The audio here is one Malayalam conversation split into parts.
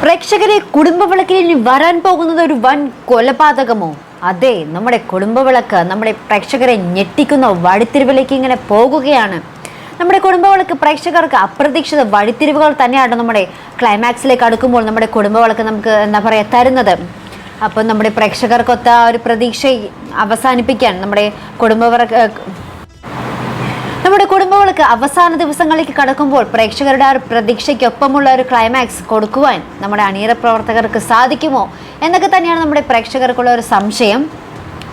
പ്രേക്ഷകരെ കുടുംബവിളക്കിൽ ഇനി വരാൻ പോകുന്നത് ഒരു വൻ കൊലപാതകമോ? അതെ നമ്മുടെ കുടുംബവിളക്ക് നമ്മുടെ പ്രേക്ഷകരെ ഞെട്ടിക്കുന്ന വഴിത്തിരിവിലേക്ക് ഇങ്ങനെ പോകുകയാണ്. നമ്മുടെ കുടുംബവിളക്ക് പ്രേക്ഷകർക്ക് അപ്രതീക്ഷിത വഴിത്തിരിവുകൾ തന്നെയാണ് നമ്മുടെ ക്ലൈമാക്സിലേക്ക് അടുക്കുമ്പോൾ നമ്മുടെ കുടുംബവിളക്ക് നമുക്ക് എന്താ പറയുക തരുന്നത്. അപ്പം നമ്മുടെ പ്രേക്ഷകർക്കൊത്ത ഒരു പ്രതീക്ഷ അവസാനിപ്പിക്കാൻ നമ്മുടെ കുടുംബവിളക്ക് നമ്മുടെ കുടുംബങ്ങൾക്ക് അവസാന ദിവസങ്ങളിലേക്ക് കടക്കുമ്പോൾ പ്രേക്ഷകരുടെ ആ പ്രതീക്ഷയ്ക്കൊപ്പമുള്ള ഒരു ക്ലൈമാക്സ് കൊടുക്കുവാൻ നമ്മുടെ അണിയറ പ്രവർത്തകർക്ക് സാധിക്കുമോ എന്നൊക്കെ തന്നെയാണ് നമ്മുടെ പ്രേക്ഷകർക്കുള്ള ഒരു സംശയം.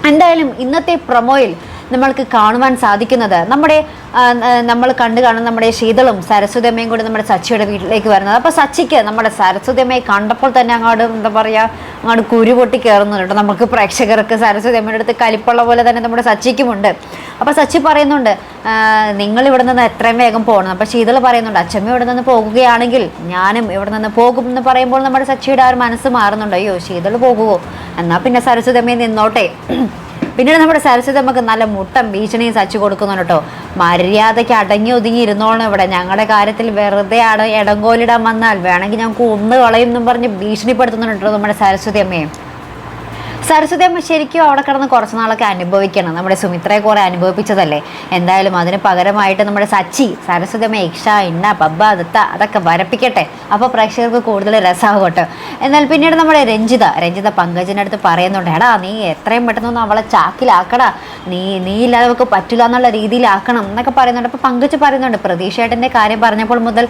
എന്തായാലും ഇന്നത്തെ പ്രൊമോയിൽ നമ്മൾക്ക് കാണുവാൻ സാധിക്കുന്നത് നമ്മുടെ നമ്മൾ കണ്ടു കാണുന്ന നമ്മുടെ ശീതളും സരസ്വതിയമ്മയും കൂടി നമ്മുടെ സച്ചിയുടെ വീട്ടിലേക്ക് വരുന്നത്. അപ്പോൾ സച്ചിക്ക് നമ്മുടെ സരസ്വതിയമ്മയെ കണ്ടപ്പോൾ തന്നെ അങ്ങോട്ട് എന്താ പറയുക അങ്ങോട്ട് കുരു പൊട്ടി കയറുന്നുണ്ട് നമുക്ക് പ്രേക്ഷകർക്ക് സരസ്വതി അമ്മയുടെ അടുത്ത് കലിപ്പുള്ള പോലെ തന്നെ നമ്മുടെ സച്ചിക്കുമുണ്ട് അപ്പോൾ സച്ചി പറയുന്നുണ്ട് നിങ്ങൾ ഇവിടെ നിന്ന് എത്രയും വേഗം പോകണം. അപ്പോൾ ശീതൾ പറയുന്നുണ്ട് അച്ഛമ്മ ഇവിടെ നിന്ന് പോകുകയാണെങ്കിൽ ഞാനും ഇവിടെ നിന്ന് പോകും എന്ന് പറയുമ്പോൾ നമ്മുടെ സച്ചിയുടെ ആ ഒരു മനസ്സ് മാറുന്നുണ്ട്. അയ്യോ ശീതൾ പോകുമോ എന്നാൽ പിന്നെ സരസ്വതി അമ്മയെ നിന്നോട്ടെ. പിന്നീട് നമ്മുടെ സരസ്വതി നമുക്ക് നല്ല മുട്ടം ഭീഷണിയും സച്ചു കൊടുക്കുന്നുണ്ട് കേട്ടോ. മര്യാദയ്ക്ക് അടങ്ങി ഒതുങ്ങി ഇരുന്നോളണം ഇവിടെ. ഞങ്ങളുടെ കാര്യത്തിൽ വെറുതെ അട ഇടങ്കോലിടാൻ വന്നാൽ വേണമെങ്കിൽ ഞങ്ങൾക്ക് ഒന്ന് കളയും എന്നും പറഞ്ഞ് ഭീഷണിപ്പെടുത്തുന്നുണ്ട് നമ്മുടെ സരസ്വതി അമ്മയെ. സരസ്വതി അമ്മ ശരിക്കും അവിടെ കിടന്ന് കുറച്ച് നാളൊക്കെ അനുഭവിക്കണം. നമ്മുടെ സുമിത്രയെ കുറെ അനുഭവിപ്പിച്ചതല്ലേ? എന്തായാലും അതിന് പകരമായിട്ട് നമ്മുടെ സച്ചി സരസ്വതി അമ്മ ഇക്ഷ ഇണ്ണ പബ്ബ ദത്ത അതൊക്കെ വരപ്പിക്കട്ടെ. അപ്പോൾ പ്രേക്ഷകർക്ക് കൂടുതൽ രസമാകട്ടെ. എന്നാൽ പിന്നീട് നമ്മുടെ രഞ്ജിത രഞ്ജിത പങ്കജിന്റെ അടുത്ത് പറയുന്നുണ്ട് എടാ നീ എത്രയും പെട്ടെന്ന് അവളെ ചാക്കിലാക്കടാ. നീ നീ ഇല്ലാതെ അവൾക്ക് പറ്റില്ല എന്നുള്ള രീതിയിലാക്കണം എന്നൊക്കെ പറയുന്നുണ്ട്. അപ്പോൾ പങ്കജ് പറയുന്നുണ്ട് പ്രതീക്ഷേട്ടന്റെ കാര്യം പറഞ്ഞപ്പോൾ മുതൽ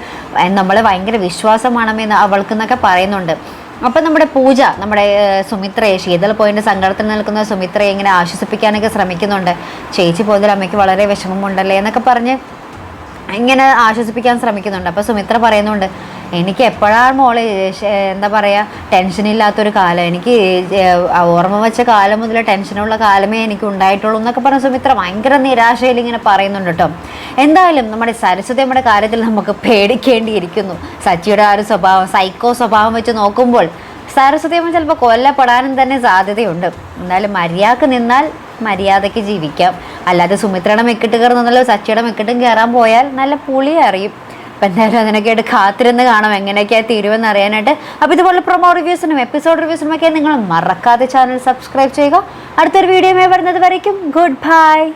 നമ്മൾ ഭയങ്കര വിശ്വാസമാണെന്ന് അവൾക്കെന്നൊക്കെ പറയുന്നുണ്ട്. അപ്പം നമ്മുടെ പൂജ നമ്മുടെ സുമിത്രയെ ശീതൾ പോയിന്റ് സങ്കടത്തിൽ നിൽക്കുന്ന സുമിത്രയെ ഇങ്ങനെ ആശ്വസിപ്പിക്കാനൊക്കെ ശ്രമിക്കുന്നുണ്ട്. ചേച്ചി പോയതിൽ അമ്മയ്ക്ക് വളരെ വിഷമമുണ്ടല്ലേ എന്നൊക്കെ പറഞ്ഞ് ഇങ്ങനെ ആശ്വസിപ്പിക്കാൻ ശ്രമിക്കുന്നുണ്ട്. അപ്പോൾ സുമിത്ര പറയുന്നുണ്ട് എനിക്ക് എപ്പോഴാണ് മോൾ എന്താ എന്താ പറയുക ടെൻഷനില്ലാത്തൊരു കാലം. എനിക്ക് ഓർമ്മ വെച്ച കാലം മുതൽ ടെൻഷനുള്ള കാലമേ എനിക്ക് ഉണ്ടായിട്ടുള്ളൂ എന്നൊക്കെ പറഞ്ഞ സുമിത്ര ഭയങ്കര നിരാശയിൽ ഇങ്ങനെ പറയുന്നുണ്ട് കേട്ടോ എന്തായാലും നമ്മുടെ സരസ്വതി നമ്മുടെ കാര്യത്തിൽ നമുക്ക് പേടിക്കേണ്ടിയിരിക്കുന്നു. സച്ചിയുടെ ആ ഒരു സ്വഭാവം സൈക്കോ സ്വഭാവം വെച്ച് നോക്കുമ്പോൾ സരസ്വതി അമ്മ ചിലപ്പോൾ കൊല്ലപ്പെടാനും തന്നെ സാധ്യതയുണ്ട്. എന്നാലും മര്യാദയ്ക്ക് നിന്നാൽ മര്യാദയ്ക്ക് ജീവിക്കാം. അല്ലാതെ സുമിത്രയുടെ മെക്കിട്ട് കയറുന്നല്ലോ സച്ചിയുടെ മെക്കിട്ടും കയറാൻ പോയാൽ നല്ല പുളി അറിയും അപ്പം എന്തായാലും അതിനൊക്കെയായിട്ട് കാത്തിരുന്ന് കാണാം എങ്ങനെയൊക്കെയാണ് തീരുമെന്ന് അറിയാനായിട്ട്. അപ്പോൾ ഇതുപോലെ പ്രൊമോ റിവ്യൂസിനും എപ്പിസോഡ് റിവ്യൂസിനുമൊക്കെ നിങ്ങൾ മറക്കാതെ ചാനൽ സബ്സ്ക്രൈബ് ചെയ്യുക. അടുത്തൊരു വീഡിയോ വരുന്നത് വരയ്ക്കും. Good bye